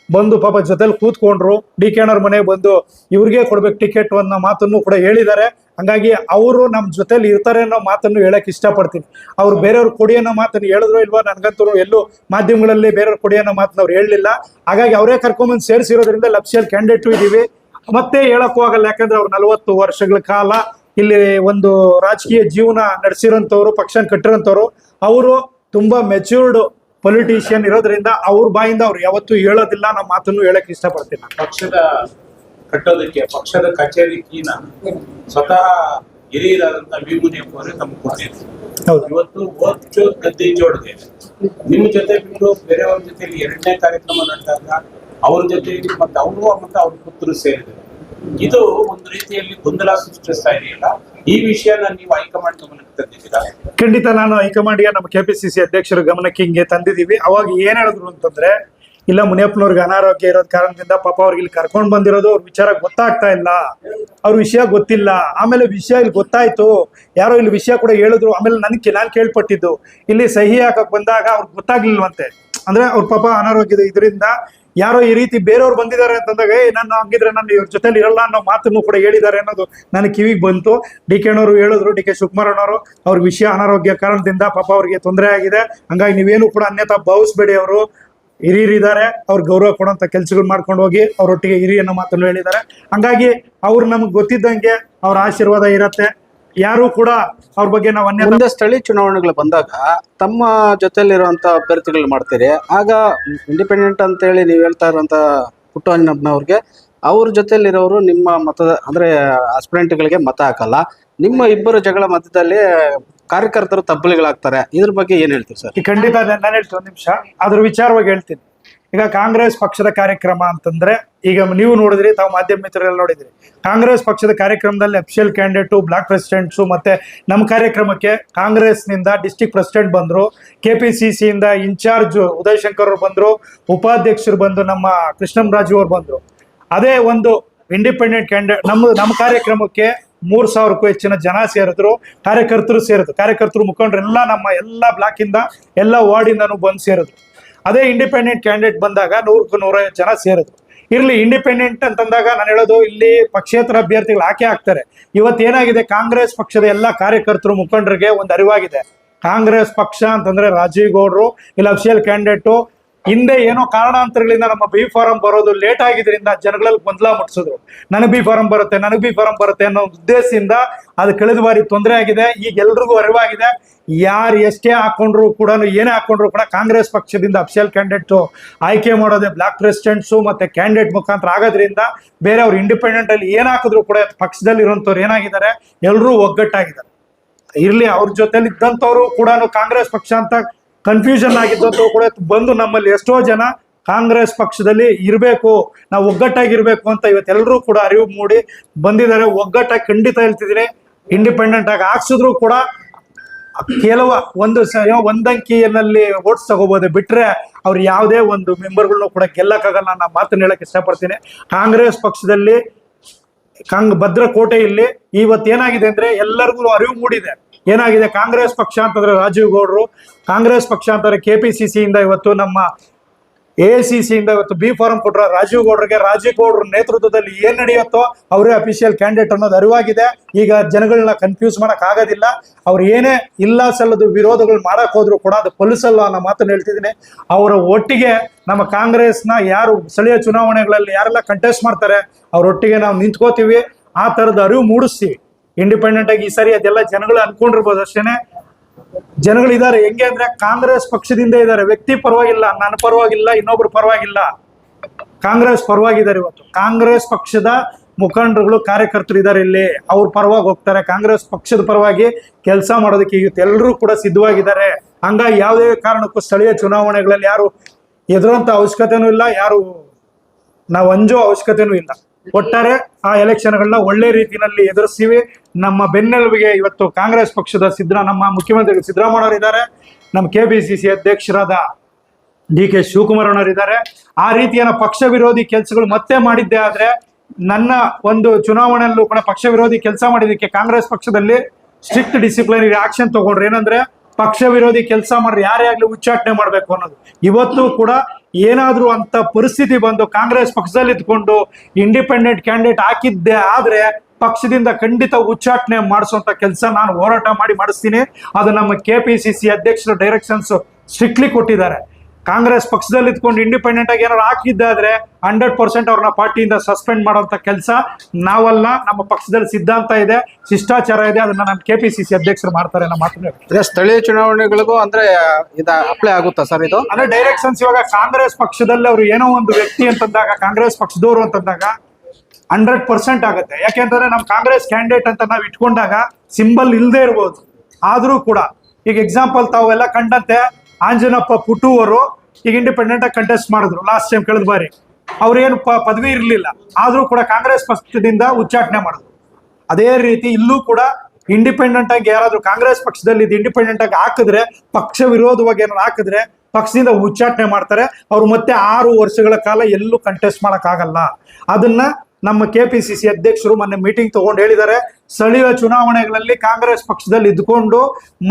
ಬಂದು ಪಾಪ ಜೊತೆಲಿ ಕೂತ್ಕೊಂಡ್ರು ಡಿ ಕೆ ಅಣ್ಣವ್ರ ಮನೆಗೆ ಬಂದು ಇವ್ರಿಗೆ ಕೊಡ್ಬೇಕು ಟಿಕೆಟ್ ಅನ್ನೋ ಮಾತನ್ನು ಕೂಡ ಹೇಳಿದ್ದಾರೆ. ಹಂಗಾಗಿ ಅವರು ನಮ್ಮ ಜೊತೆಲಿ ಇರ್ತಾರೆ ಅನ್ನೋ ಮಾತನ್ನು ಹೇಳಕ್ ಇಷ್ಟಪಡ್ತೀನಿ. ಅವ್ರು ಬೇರೆಯವ್ರ ಕೊಡಿ ಅನ್ನೋ ಮಾತನ್ನು ಹೇಳಿದ್ರು ಇಲ್ವಾ ನನಗಂತೂ ಎಲ್ಲೂ ಮಾಧ್ಯಮಗಳಲ್ಲಿ ಬೇರೆಯವ್ರ ಕೊಡಿ ಅನ್ನೋ ಮಾತನ್ನ ಅವ್ರು ಹೇಳಲಿಲ್ಲ. ಹಾಗಾಗಿ ಅವರೇ ಕರ್ಕೊಂಬಂದು ಸೇರಿಸಿರೋದ್ರಿಂದ ಲಪ್ಸಿಯಲ್ ಕ್ಯಾಂಡಿಡೇಟು ಇದ್ದೀವಿ ಮತ್ತೆ ಹೇಳಕ್ಕೂ ಆಗಲ್ಲ, ಯಾಕಂದ್ರೆ ಅವ್ರು ನಲವತ್ತು ವರ್ಷಗಳ ಕಾಲ ಇಲ್ಲಿ ಒಂದು ರಾಜಕೀಯ ಜೀವನ ನಡೆಸಿರೋಂಥವ್ರು, ಪಕ್ಷನ ಕಟ್ಟಿರೋಂಥವ್ರು. ಅವರು ತುಂಬಾ ಮೆಚ್ಯೂರ್ಡ್ ಪೊಲಿಟಿಷಿಯನ್ ಇರೋದ್ರಿಂದ ಅವ್ರ ಬಾಯಿಂದ ಅವ್ರು ಯಾವತ್ತೂ ಹೇಳೋದಿಲ್ಲ ನಮ್ಮ ಮಾತನ್ನು ಹೇಳಕ್ ಇಷ್ಟಪಡ್ತೀನಿ. ಪಕ್ಷದ ಕಟ್ಟೋದಕ್ಕೆ ಪಕ್ಷದ ಕಚೇರಿ ಕೀನ ಸ್ವತಃ ಹಿರಿಯರಾದಂತಹ ವಿಮುನಿಯಪ್ಪ ಅವರೇ ನಮ್ಗೆ ಕೊಟ್ಟಿದ್ರು. ಹೌದು. ಇವತ್ತು ಓದ್ ಗದ್ದೆ ಜೋಡ್ಗೆ ನಿಮ್ಮ ಜೊತೆ ಬಿಟ್ಟು ಬೇರೆಯವ್ರ ಜೊತೆ ಎರಡನೇ ಕಾರ್ಯಕ್ರಮ ನಡೆದಾಗ ಅವ್ರ ಜೊತೆ ಮತ್ತೆ ಅವರು ಮತ್ತೆ ಅವ್ರ ಪುತ್ರರು ಸೇರಿದ್ರು. ಇದು ಒಂದು ರೀತಿಯಲ್ಲಿ ಗೊಂದಲ ಸೃಷ್ಟಿಸ್ತಾ ಇದೆಯಲ್ಲ, ಈ ವಿಷಯನ ನೀವು ಹೈಕಮಾಂಡ್ ಗಮನಕ್ಕೆ ತಂದಿದ್ದೀರಾ? ಖಂಡಿತ ನಾನು ಹೈಕಮಾಂಡ್ಗೆ ನಮ್ಮ ಕೆಪಿಸಿಸಿ ಅಧ್ಯಕ್ಷರ ಗಮನಕ್ಕೆ ಹಿಂಗೆ ತಂದಿದೀವಿ ಅವಾಗ ಏನ್ ಹೇಳಿದ್ರು ಅಂತಂದ್ರೆ, ಇಲ್ಲ ಮುನಿಯಪ್ಪನವ್ರಿಗೆ ಅನಾರೋಗ್ಯ ಇರೋದ್ ಕಾರಣದಿಂದ ಪಾಪ ಅವ್ರಿಗೆ ಇಲ್ಲಿ ಕರ್ಕೊಂಡ್ ಬಂದಿರೋದು, ಅವ್ರ ವಿಚಾರ ಗೊತ್ತಾಗ್ತಾ ಇಲ್ಲ. ಅವ್ರ ವಿಷಯ ಗೊತ್ತಿಲ್ಲ. ಆಮೇಲೆ ವಿಷಯ ಇಲ್ಲಿ ಗೊತ್ತಾಯ್ತು. ಯಾರೋ ಇಲ್ಲಿ ವಿಷಯ ಕೂಡ ಹೇಳಿದ್ರು. ಆಮೇಲೆ ನನಗೆ ನಾನು ಕೇಳ್ಪಟ್ಟಿದ್ದು. ಇಲ್ಲಿ ಸಹಿ ಹಾಕಕ್ ಬಂದಾಗ ಅವ್ರಿಗೆ ಗೊತ್ತಾಗ್ಲಿಲ್ವಂತೆ. ಅಂದ್ರೆ ಅವ್ರ ಪಾಪ ಅನಾರೋಗ್ಯದ ಇದರಿಂದ ಯಾರೋ ಈ ರೀತಿ ಬೇರೆಯವ್ರು ಬಂದಿದ್ದಾರೆ ಅಂತಂದಾಗ ಏ ನಾನು ಹಂಗಿದ್ರೆ ನಾನು ಇವ್ರ ಜೊತೆಲಿ ಇರಲ್ಲ ಅನ್ನೋ ಮಾತನ್ನು ಕೂಡ ಹೇಳಿದ್ದಾರೆ ಅನ್ನೋದು ನನ್ನ ಕಿವಿಗೆ ಬಂತು. ಡಿ ಕೆ ಅವರು ಹೇಳಿದ್ರು, ಡಿ ಕೆ ಶಿವಕುಮಾರಣ್ಣವರು ಅವ್ರ ವಿಷಯ ಅನಾರೋಗ್ಯ ಕಾರಣದಿಂದ ಪಾಪ ಅವ್ರಿಗೆ ತೊಂದರೆ ಆಗಿದೆ. ಹಂಗಾಗಿ ನೀವೇನು ಕೂಡ ಅನ್ಯತಾ ಭಾವಿಸ್ಬೇಡಿ ಅವರು. ಹಿರಿಯರಿದ್ದಾರೆ ಅವ್ರ ಗೌರವ ಕೊಡುವಂತ ಕೆಲಸಗಳು ಮಾಡ್ಕೊಂಡು ಹೋಗಿ ಅವರೊಟ್ಟಿಗೆ ಹಿರಿಯನ್ನೋ ಮಾತನ್ನು ಹೇಳಿದ್ದಾರೆ. ಹಂಗಾಗಿ ಅವ್ರು ನಮ್ಗೆ ಗೊತ್ತಿದ್ದಂಗೆ ಅವ್ರ ಆಶೀರ್ವಾದ ಇರತ್ತೆ. ಯಾರು ಕೂಡ ಅವ್ರ ಬಗ್ಗೆ ನಾವು ಮುಂದೆ ಸ್ಥಳೀಯ ಚುನಾವಣೆಗಳು ಬಂದಾಗ ತಮ್ಮ ಜೊತೆಯಲ್ಲಿರುವಂತ ಅಭ್ಯರ್ಥಿಗಳು ಮಾಡ್ತೀರಿ. ಆಗ ಇಂಡಿಪೆಂಡೆಂಟ್ ಅಂತೇಳಿ ನೀವು ಹೇಳ್ತಾ ಇರುವಂತ ಪುಟ್ಟಣ್ಣವ್ರಿಗೆ ಅವ್ರ ಜೊತೆಯಲ್ಲಿರೋರು ನಿಮ್ಮ ಮತದ ಅಂದ್ರೆ ಆಸ್ಪಿರೆಂಟ್ಗಳಿಗೆ ಮತ ಹಾಕಲ್ಲ. ನಿಮ್ಮ ಇಬ್ಬರು ಜಗಳ ಮಧ್ಯದಲ್ಲಿ ಕಾರ್ಯಕರ್ತರು ತಬ್ಬಲಿಗಳಾಗ್ತಾರೆ ಇದ್ರ ಬಗ್ಗೆ ಏನ್ ಹೇಳ್ತೀವಿ ಸರ್? ಖಂಡಿತ ನಾನು ಹೇಳ್ತೀನಿ ಒಂದು ನಿಮಿಷ. ಅದ್ರ ವಿಚಾರವಾಗಿ ಹೇಳ್ತೀನಿ. ಈಗ ಕಾಂಗ್ರೆಸ್ ಪಕ್ಷದ ಕಾರ್ಯಕ್ರಮ ಅಂತಂದ್ರೆ, ಈಗ ನೀವು ನೋಡಿದ್ರಿ, ತಾವು ಮಾಧ್ಯಮ ಮಿತ್ರರೆಲ್ಲ ನೋಡಿದ್ರಿ. ಕಾಂಗ್ರೆಸ್ ಪಕ್ಷದ ಕಾರ್ಯಕ್ರಮದಲ್ಲಿ ಎಫ್ಸಿಎಲ್ ಕ್ಯಾಂಡಿಡೇಟು ಬ್ಲಾಕ್ ಪ್ರೆಸಿಡೆಂಟ್ಸು ಮತ್ತೆ ನಮ್ಮ ಕಾರ್ಯಕ್ರಮಕ್ಕೆ ಕಾಂಗ್ರೆಸ್ನಿಂದ ಡಿಸ್ಟಿಕ್ ಪ್ರೆಸಿಡೆಂಟ್ ಬಂದ್ರು ಕೆ ಪಿ ಸಿ ಸಿಯಿಂದ ಇನ್ಚಾರ್ಜ್ ಉದಯ್ ಶಂಕರ್ ಅವ್ರು ಬಂದ್ರು, ಉಪಾಧ್ಯಕ್ಷರು ಬಂದು ನಮ್ಮ ಕೃಷ್ಣಂರಾಜು ಅವರು ಬಂದರು. ಅದೇ ಒಂದು ಇಂಡಿಪೆಂಡೆಂಟ್ ಕ್ಯಾಂಡಿಡೇಟ್ ನಮ್ಮ ನಮ್ಮ ಕಾರ್ಯಕ್ರಮಕ್ಕೆ ಮೂರು ಸಾವಿರಕ್ಕೂ ಹೆಚ್ಚಿನ ಜನ ಸೇರಿದ್ರು, ಕಾರ್ಯಕರ್ತರು ಸೇರಿದ್ರು. ಕಾರ್ಯಕರ್ತರು ಮುಖಂಡರೆಲ್ಲ ನಮ್ಮ ಎಲ್ಲ ಬ್ಲಾಕ್ ಇಂದ, ಎಲ್ಲ ವಾರ್ಡಿಂದನೂ ಬಂದು ಸೇರಿದ್ರು. ಅದೇ ಇಂಡಿಪೆಂಡೆಂಟ್ ಕ್ಯಾಂಡಿಡೇಟ್ ಬಂದಾಗ ನೂರಕ್ಕೂ ನೂರೈವತ್ತು ಜನ ಸೇರಿದ್ರು. ಇರಲಿ ಇಂಡಿಪೆಂಡೆಂಟ್ ಅಂತಂದಾಗ ನಾನು ಹೇಳೋದು, ಇಲ್ಲಿ ಪಕ್ಷೇತರ ಅಭ್ಯರ್ಥಿಗಳು ಆಕೆ ಆಗ್ತಾರೆ. ಇವತ್ತೇನಾಗಿದೆ ಕಾಂಗ್ರೆಸ್ ಪಕ್ಷದ ಎಲ್ಲ ಕಾರ್ಯಕರ್ತರು, ಮುಖಂಡರಿಗೆ ಒಂದು ಅರಿವಾಗಿದೆ. ಕಾಂಗ್ರೆಸ್ ಪಕ್ಷ ಅಂತಂದ್ರೆ ರಾಜೀವ್ ಗೌಡ್ರು, ಇಲ್ಲ ಅಫಿಷಿಯಲ್ ಕ್ಯಾಂಡಿಡೇಟು ಹಿಂದೆ ಏನೋ ಕಾರಣಾಂತರಗಳಿಂದ ನಮ್ಮ ಬಿ ಫಾರಂ ಬರೋದು ಲೇಟ್ ಆಗಿದ್ರಿಂದ ಜನಗಳಲ್ಲಿ ಗೊಂದಲ ಮುಟ್ಸಿದ್ರು. ನನಗೆ ಬಿ ಫಾರಂ ಬರುತ್ತೆ, ನನಗೆ ಬಿ ಫಾರಂ ಬರುತ್ತೆ ಅನ್ನೋ ಉದ್ದೇಶದಿಂದ ಅದು ಕಳೆದ ಬಾರಿ ತೊಂದರೆ ಆಗಿದೆ, ಈಗ ಎಲ್ರಿಗೂ ಅರಿವಾಗಿದೆ. ಯಾರು ಎಷ್ಟೇ ಹಾಕೊಂಡ್ರು ಕೂಡ, ಏನೇ ಹಾಕೊಂಡ್ರು ಕೂಡ ಕಾಂಗ್ರೆಸ್ ಪಕ್ಷದಿಂದ ಅಫಿಷಿಯಲ್ ಕ್ಯಾಂಡಿಡೇಟ್ ಆಯ್ಕೆ ಮಾಡೋದೇ ಬ್ಲಾಕ್ ಪ್ರೆಸಿಡೆಂಟ್ಸು ಮತ್ತೆ ಕ್ಯಾಂಡಿಡೇಟ್ ಮುಖಾಂತರ ಆಗೋದ್ರಿಂದ ಬೇರೆಯವ್ರು ಇಂಡಿಪೆಂಡೆಂಟ್ ಅಲ್ಲಿ ಏನ್ ಹಾಕಿದ್ರು ಕೂಡ ಪಕ್ಷದಲ್ಲಿ ಇರೋಂಥವ್ರು ಏನಾಗಿದ್ದಾರೆ ಎಲ್ಲರೂ ಒಗ್ಗಟ್ಟಾಗಿದ್ದಾರೆ. ಇರಲಿ, ಅವ್ರ ಜೊತೆಲಿ ಇದ್ದಂಥವ್ರು ಕೂಡ ಕಾಂಗ್ರೆಸ್ ಪಕ್ಷ ಅಂತ ಕನ್ಫ್ಯೂಷನ್ ಆಗಿದ್ದಂಥವ್ರು ಕೂಡ ಬಂದು ನಮ್ಮಲ್ಲಿ ಎಷ್ಟೋ ಜನ ಕಾಂಗ್ರೆಸ್ ಪಕ್ಷದಲ್ಲಿ ಇರಬೇಕು, ನಾವು ಒಗ್ಗಟ್ಟಾಗಿರ್ಬೇಕು ಅಂತ ಇವತ್ತೆಲ್ಲರೂ ಕೂಡ ಅರಿವು ಮೂಡಿ ಬಂದಿದ್ದಾರೆ. ಒಗ್ಗಟ್ಟಾಗಿ ಖಂಡಿತ ಹೇಳ್ತಿದ್ದೀನಿ. ಇಂಡಿಪೆಂಡೆಂಟ್ ಆಗಿ ಹಾಕ್ಸಿದ್ರು ಕೂಡ ಕೆಲವ ಒಂದು ಒಂದಂಕಿಯಲ್ಲಿ ಓಟ್ಸ್ ತಗೋಬೋದು ಬಿಟ್ರೆ ಅವ್ರು ಯಾವುದೇ ಒಂದು ಮೆಂಬರ್ಗಳನ್ನೂ ಕೂಡ ಗೆಲ್ಲಕ್ಕಾಗಲ್ಲ ನಾನು ಮಾತನ್ನ ಹೇಳಕ್ಕೆ ಇಷ್ಟಪಡ್ತೀನಿ. ಕಾಂಗ್ರೆಸ್ ಪಕ್ಷದಲ್ಲಿ ಕಾಂಗ್, ಭದ್ರಕೋಟೆಯಲ್ಲಿ ಇವತ್ತು ಏನಾಗಿದೆ ಅಂದ್ರೆ ಎಲ್ಲರಿಗೂ ಅರಿವು ಮೂಡಿದೆ. ಏನಾಗಿದೆ? ಕಾಂಗ್ರೆಸ್ ಪಕ್ಷ ಅಂತಂದ್ರೆ ರಾಜೀವ್ ಗೌಡ್ರು, ಕಾಂಗ್ರೆಸ್ ಪಕ್ಷ ಅಂತಂದ್ರೆ ಕೆ ಪಿ ಸಿ ಸಿಯಿಂದ ಇವತ್ತು ನಮ್ಮ ಎ ಸಿ ಸಿಯಿಂದ ಇವತ್ತು ಬಿ ಫಾರಂ ಕೊಟ್ಟರೆ ರಾಜೀವ್ ಗೌಡ್ರಿಗೆ, ರಾಜೀವ್ ಗೌಡ್ರ ನೇತೃತ್ವದಲ್ಲಿ ಏನ್ ನಡೆಯುತ್ತೋ ಅವರೇ ಅಫಿಷಿಯಲ್ ಕ್ಯಾಂಡಿಡೇಟ್ ಅನ್ನೋದು ಅರಿವಾಗಿದೆ. ಈಗ ಜನಗಳನ್ನ ಕನ್ಫ್ಯೂಸ್ ಮಾಡಕ್ ಆಗೋದಿಲ್ಲ. ಅವ್ರು ಏನೇ ಇಲ್ಲ ಸಲ್ಲದು ವಿರೋಧಗಳು ಮಾಡಕ್ ಹೋದ್ರು ಕೂಡ ಅದು ಪೊಲೀಸಲ್ಲ ಅನ್ನೋ ಮಾತನ್ನ ಹೇಳ್ತಿದ್ದೀನಿ. ಅವರ ಒಟ್ಟಿಗೆ ನಮ್ಮ ಕಾಂಗ್ರೆಸ್ನ ಯಾರು ಸ್ಥಳೀಯ ಚುನಾವಣೆಗಳಲ್ಲಿ ಯಾರೆಲ್ಲ ಕಂಟೆಸ್ಟ್ ಮಾಡ್ತಾರೆ, ಅವ್ರೊಟ್ಟಿಗೆ ನಾವು ನಿಂತ್ಕೋತೀವಿ. ಆ ಥರದ ಅರಿವು ಮೂಡಿಸ್ತೀವಿ. ಇಂಡಿಪೆಂಡೆಂಟ್ ಆಗಿ ಈ ಸರಿ ಅದೆಲ್ಲ ಜನಗಳು ಅನ್ಕೊಂಡಿರ್ಬೋದು ಅಷ್ಟೇನೆ. ಜನಗಳಿದ್ದಾರೆ. ಹೆಂಗೆ ಅಂದ್ರೆ ಕಾಂಗ್ರೆಸ್ ಪಕ್ಷದಿಂದ ಇದ್ದಾರೆ. ವ್ಯಕ್ತಿ ಪರವಾಗಿಲ್ಲ, ನನ್ನ ಪರವಾಗಿಲ್ಲ, ಇನ್ನೊಬ್ರು ಪರವಾಗಿಲ್ಲ. ಕಾಂಗ್ರೆಸ್ ಪರವಾಗಿದ್ದಾರೆ ಇವತ್ತು. ಕಾಂಗ್ರೆಸ್ ಪಕ್ಷದ ಮುಖಂಡರುಗಳು, ಕಾರ್ಯಕರ್ತರು ಇದ್ದಾರೆ ಇಲ್ಲಿ. ಅವ್ರ ಪರವಾಗಿ ಹೋಗ್ತಾರೆ. ಕಾಂಗ್ರೆಸ್ ಪಕ್ಷದ ಪರವಾಗಿ ಕೆಲಸ ಮಾಡೋದಕ್ಕೆ ಎಲ್ಲರೂ ಕೂಡ ಸಿದ್ಧವಾಗಿದ್ದಾರೆ. ಹಂಗಾಗಿ ಯಾವುದೇ ಕಾರಣಕ್ಕೂ ಸ್ಥಳೀಯ ಚುನಾವಣೆಗಳಲ್ಲಿ ಯಾರು ಎದುರಂತ ಅವಶ್ಯಕತೆನೂ ಇಲ್ಲ, ಯಾರು ನಾವು ಅಂಜೋ ಅವಶ್ಯಕತೆನೂ ಇಲ್ಲ. ಒಟ್ಟಾರೆ ಆ ಎಲೆಕ್ಷನ್ಗಳನ್ನ ಒಳ್ಳೆ ರೀತಿಯಲ್ಲಿ ಎದುರಿಸ್ತೀವಿ ನಮ್ಮ ಬೆನ್ನೆಲುಬಿಗೆ ಇವತ್ತು ಕಾಂಗ್ರೆಸ್ ಪಕ್ಷದ ಸಿದ್ದ ನಮ್ಮ ಮುಖ್ಯಮಂತ್ರಿ ಸಿದ್ದರಾಮಯ್ಯ ಇದ್ದಾರೆ. ನಮ್ಮ ಕೆ ಬಿ ಸಿ ಸಿ ಅಧ್ಯಕ್ಷರಾದ ಡಿ ಕೆ ಶಿವಕುಮಾರ್ ಇದ್ದಾರೆ. ಆ ರೀತಿಯ ಪಕ್ಷ ವಿರೋಧಿ ಕೆಲಸಗಳು ಮತ್ತೆ ಮಾಡಿದ್ದೆ ಆದ್ರೆ ನನ್ನ ಒಂದು ಚುನಾವಣೆಯಲ್ಲೂ ಕೂಡ ಪಕ್ಷ ವಿರೋಧಿ ಕೆಲಸ ಮಾಡಿದಕ್ಕೆ ಕಾಂಗ್ರೆಸ್ ಪಕ್ಷದಲ್ಲಿ ಸ್ಟ್ರಿಕ್ಟ್ ಡಿಸಿಪ್ಲಿನರಿ ಆಕ್ಷನ್ ತಗೊಂಡ್ರೆ. ಏನಂದ್ರೆ ಪಕ್ಷ ವಿರೋಧಿ ಕೆಲಸ ಮಾಡ್ರಿ, ಯಾರೇ ಆಗ್ಲಿ ಉಚ್ಚಾಟನೆ ಮಾಡಬೇಕು ಅನ್ನೋದು. ಇವತ್ತು ಕೂಡ ಏನಾದರೂ ಅಂತ ಪರಿಸ್ಥಿತಿ ಬಂದು ಕಾಂಗ್ರೆಸ್ ಪಕ್ಷದಲ್ಲಿ ಇದ್ಕೊಂಡು ಇಂಡಿಪೆಂಡೆಂಟ್ ಕ್ಯಾಂಡಿಡೇಟ್ ಹಾಕಿದ್ದೆ ಆದ್ರೆ ಪಕ್ಷದಿಂದ ಖಂಡಿತ ಉಚ್ಚಾಟನೆ ಮಾಡಿಸುವಂತ ಕೆಲಸ ನಾನು ಹೋರಾಟ ಮಾಡಿ ಮಾಡಿಸ್ತೀನಿ. ಅದು ನಮ್ಮ ಕೆ ಪಿ ಸಿ ಸಿ ಅಧ್ಯಕ್ಷರ ಡೈರೆಕ್ಷನ್ಸ್ ಸ್ಟ್ರಿಕ್ಟ್ಲಿ ಕೊಟ್ಟಿದ್ದಾರೆ. ಕಾಂಗ್ರೆಸ್ ಪಕ್ಷದಲ್ಲಿ ಇದ್ಕೊಂಡು ಇಂಡಿಪೆಂಡೆಂಟ್ ಆಗಿ ಏನಾದ್ರು ಹಾಕಿದ್ದಾದ್ರೆ ಹಂಡ್ರೆಡ್ ಪರ್ಸೆಂಟ್ ಅವ್ರನ್ನ ಪಾರ್ಟಿಯಿಂದ ಸಸ್ಪೆಂಡ್ ಮಾಡುವಂತ ಕೆಲಸ ನಾವಲ್ಲ ನಮ್ಮ ಪಕ್ಷದಲ್ಲಿ ಸಿದ್ಧಾಂತ ಇದೆ ಶಿಷ್ಟಾಚಾರ ಇದೆ ಅದನ್ನ ನಮ್ಮ ಕೆ ಪಿ ಸಿ ಸಿ ಅಧ್ಯಕ್ಷರು ಮಾಡ್ತಾರೆ ನಮ್ಮ ಮಾತನ್ನ. ಸ್ಥಳೀಯ ಚುನಾವಣೆಗಳಿಗೂ ಅಂದ್ರೆ ಇದ ಅಪ್ಲೈ ಆಗುತ್ತಾ ಸರ್ ಇದು? ಅಂದ್ರೆ ಡೈರೆಕ್ಷನ್ಸ್ ಇವಾಗ ಕಾಂಗ್ರೆಸ್ ಪಕ್ಷದಲ್ಲಿ ಅವರು ಏನೋ ಒಂದು ವ್ಯಕ್ತಿ ಅಂತಂದಾಗ ಕಾಂಗ್ರೆಸ್ ಪಕ್ಷದವರು ಅಂತಂದಾಗ ಹಂಡ್ರೆಡ್ ಪರ್ಸೆಂಟ್ ಆಗುತ್ತೆ. ಯಾಕೆಂತಂದ್ರೆ ನಮ್ಮ ಕಾಂಗ್ರೆಸ್ ಕ್ಯಾಂಡಿಡೇಟ್ ಅಂತ ನಾವು ಇಟ್ಕೊಂಡಾಗ ಸಿಂಬಲ್ ಇಲ್ಲದೆ ಇರ್ಬೋದು. ಆದರೂ ಕೂಡ ಈಗ ಎಕ್ಸಾಂಪಲ್ ತಾವೆಲ್ಲ ಕಂಡಂತೆ ಆಂಜನಪ್ಪ ಪುಟ್ಟು ಅವರು ಈಗ ಇಂಡಿಪೆಂಡೆಂಟ್ ಆಗಿ ಕಂಟೆಸ್ಟ್ ಮಾಡಿದ್ರು. ಲಾಸ್ಟ್ ಟೈಮ್ ಕಳೆದ ಬಾರಿ. ಅವ್ರೇನು ಪದವಿ ಇರಲಿಲ್ಲ. ಆದರೂ ಕೂಡ ಕಾಂಗ್ರೆಸ್ ಪಕ್ಷದಿಂದ ಉಚ್ಚಾಟನೆ ಮಾಡಿದ್ರು. ಅದೇ ರೀತಿ ಇಲ್ಲೂ ಕೂಡ ಇಂಡಿಪೆಂಡೆಂಟ್ ಆಗಿ ಯಾರಾದ್ರೂ ಕಾಂಗ್ರೆಸ್ ಪಕ್ಷದಲ್ಲಿ ಇಂಡಿಪೆಂಡೆಂಟ್ ಆಗಿ ಹಾಕಿದ್ರೆ, ಪಕ್ಷ ವಿರೋಧವಾಗಿ ಏನಾದ್ರು ಹಾಕಿದ್ರೆ, ಪಕ್ಷದಿಂದ ಉಚ್ಚಾಟನೆ ಮಾಡ್ತಾರೆ. ಅವ್ರು ಮತ್ತೆ ಆರು ವರ್ಷಗಳ ಕಾಲ ಎಲ್ಲೂ ಕಂಟೆಸ್ಟ್ ಆಗಲ್ಲ ಅದನ್ನ ನಮ್ಮ ಕೆ ಪಿ ಸಿ ಸಿ ಅಧ್ಯಕ್ಷರು ಮೊನ್ನೆ ಮೀಟಿಂಗ್ ತಗೊಂಡು ಹೇಳಿದ್ದಾರೆ. ಸ್ಥಳೀಯ ಚುನಾವಣೆಗಳಲ್ಲಿ ಕಾಂಗ್ರೆಸ್ ಪಕ್ಷದಲ್ಲಿ ಇದ್ಕೊಂಡು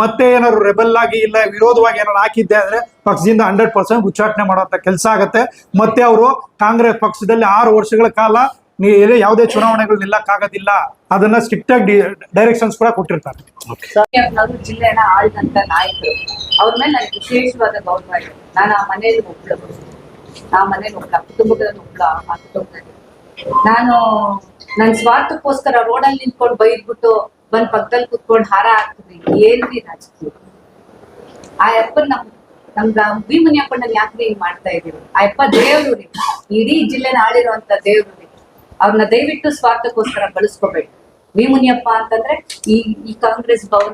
ಮತ್ತೆ ಏನಾದ್ರು ರೆಬಲ್ ಆಗಿ ಇಲ್ಲ, ವಿರೋಧವಾಗಿ ಏನಾದ್ರು ಹಾಕಿದ್ದೆ ಅಂದ್ರೆ ಪಕ್ಷದಿಂದ ಹಂಡ್ರೆಡ್ ಪರ್ಸೆಂಟ್ ಉಚ್ಚಾಟನೆ ಮಾಡುವಂತ ಕೆಲಸ ಆಗುತ್ತೆ. ಮತ್ತೆ ಅವರು ಕಾಂಗ್ರೆಸ್ ಪಕ್ಷದಲ್ಲಿ ಆರು ವರ್ಷಗಳ ಕಾಲ ನೀವು ಯಾವುದೇ ಚುನಾವಣೆಗಳು ನಿಲ್ಲಕ್ಕಾಗೋದಿಲ್ಲ ಅದನ್ನ ಸ್ಟ್ರಿಕ್ಟ್ ಆಗಿ ಡೈರೆಕ್ಷನ್ಸ್ ಕೂಡ ಕೊಟ್ಟಿರ್ತಾರೆ. ಜಿಲ್ಲೆನ ಆಳಿದಂತ ನಾಯಕರು, ಅವ್ರ ಮೇಲೆ ನನಗೆ ವಿಶೇಷವಾದ ಗೌರವ ನಾನು ಆ ಮನೆಯಲ್ಲಿ ಒಬ್ಳು. ಆ ಮನೇಲಿ ಒಬ್ಳ ಕುಟುಂಬದಲ್ಲಿ ಒಬ್ಳ, ಆ ಕುಟುಂಬದಲ್ಲಿ ನಾನು ನನ್ ಸ್ವಾರ್ಥಕ್ಕೋಸ್ಕರ ರೋಡಲ್ಲಿ ನಿಂತ್ಕೊಂಡು ಬೈದ್ಬಿಟ್ಟು ಬಂದ್ ಪಕ್ಕದಲ್ಲಿ ಕುತ್ಕೊಂಡು ಹಾರ ಹಾಕ್ತೀನಿ ಏನ್ರಿ ರಾಜಕೀಯ? ಆ ಅಪ್ಪನ್ ನಮ್ ನಮ್ದ ವಿ ಮುನಿಯಪ್ಪನ ಯಾಕ್ರಿ ಹಿಂಗ್ ಮಾಡ್ತಾ ಇದೀವಿ ಆ ಅಪ್ಪ ದೇವ್ರು ರೀ. ಇಡೀ ಜಿಲ್ಲೆನ ಆಳಿರುವಂತ ದೇವ್ರು ರೀ. ಅವ್ರನ್ನ ದಯವಿಟ್ಟು ಸ್ವಾರ್ಥಕ್ಕೋಸ್ಕರ ಬಳಸ್ಕೋಬೇಡಿ. ವಿ ಮುನಿಯಪ್ಪ ಅಂತಂದ್ರೆ ಈ ಈ ಕಾಂಗ್ರೆಸ್ ಭವನ.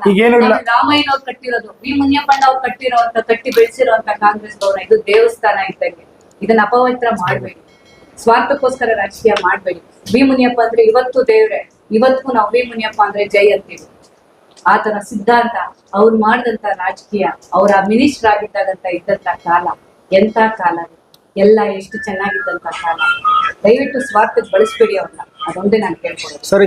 ರಾಮಯ್ಯನ ಅವ್ರು ಕಟ್ಟಿರೋದು ವಿ ಮುನಿಯಪ್ಪಣ್ಣ ಅವ್ರು ಕಟ್ಟಿರೋ ಕಟ್ಟಿ ಬೆಳೆಸಿರೋಂತ ಕಾಂಗ್ರೆಸ್ ಭವನ. ಇದು ದೇವಸ್ಥಾನ ಇದ್ದಂಗೆ. ಇದನ್ನ ಅಪವಿತ್ರ ಮಾಡ್ಬೇಡಿ. ಸ್ವಾರ್ಥಕ್ಕೋಸ್ಕರ ರಾಜಕೀಯ ಮಾಡಬೇಡಿ. ವಿ ಮುನಿಯಪ್ಪ ಅಂದ್ರೆ ಇವತ್ತು ದೇವ್ರೆ ಇವತ್ತು ನಾವು ವಿ ಮುನಿಯಪ್ಪ ಅಂದ್ರೆ ಜೈ ಅಂತೀವಿ. ಆತನ ಸಿದ್ಧಾಂತ ಅವ್ರು ಮಾಡಿದಂತ ರಾಜಕೀಯ, ಅವರ ಮಿನಿಸ್ಟರ್ ಆಗಿದ್ದಾಗಂತ ಇದ್ದಂತ ಕಾಲ ಎಂತ ಕಾಲ. ಎಲ್ಲ ಎಷ್ಟು ಚೆನ್ನಾಗಿದ್ದಂತ ಕಾಲ. ದಯವಿಟ್ಟು ಸ್ವಾರ್ಥಕ್ಕೆ ಬಳಸ್ಬೇಡಿ ಅವ್ರನ್ನ. ಅದೊಂದೇ ನಾನು ಕೇಳ್ಕೊಳ್ಳೋದು. ಸರ್